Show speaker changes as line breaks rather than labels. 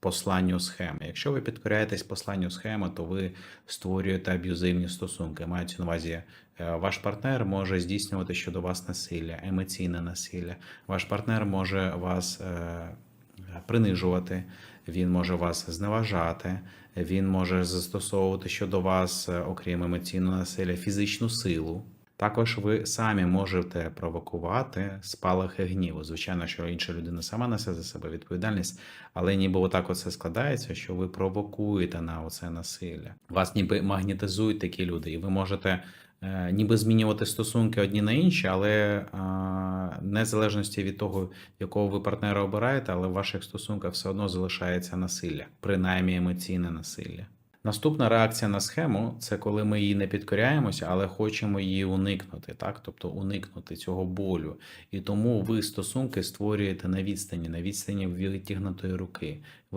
посланню схеми. Якщо ви підкоряєтесь посланню схеми, то ви створюєте аб'юзивні стосунки. Мається на увазі, е, ваш партнер може здійснювати щодо вас насилля, емоційне насилля. Ваш партнер може вас е, принижувати, він може вас зневажати, він може застосовувати щодо вас, е, окрім емоційного насилля, фізичну силу. Також ви самі можете провокувати спалахи гніву. Звичайно, що інша людина сама несе за себе відповідальність, але ніби отак оце складається, що ви провокуєте на оце насилля. Вас ніби магнетизують такі люди, і ви можете е, ніби змінювати стосунки одні на інші, але е, незалежності від того, якого ви партнера обираєте, але в ваших стосунках все одно залишається насилля, принаймні емоційне насилля. Наступна реакція на схему це коли ми її не підкоряємося, але хочемо її уникнути, так? Тобто уникнути цього болю. І тому ви стосунки створюєте на відстані, на відстані витягнутої руки.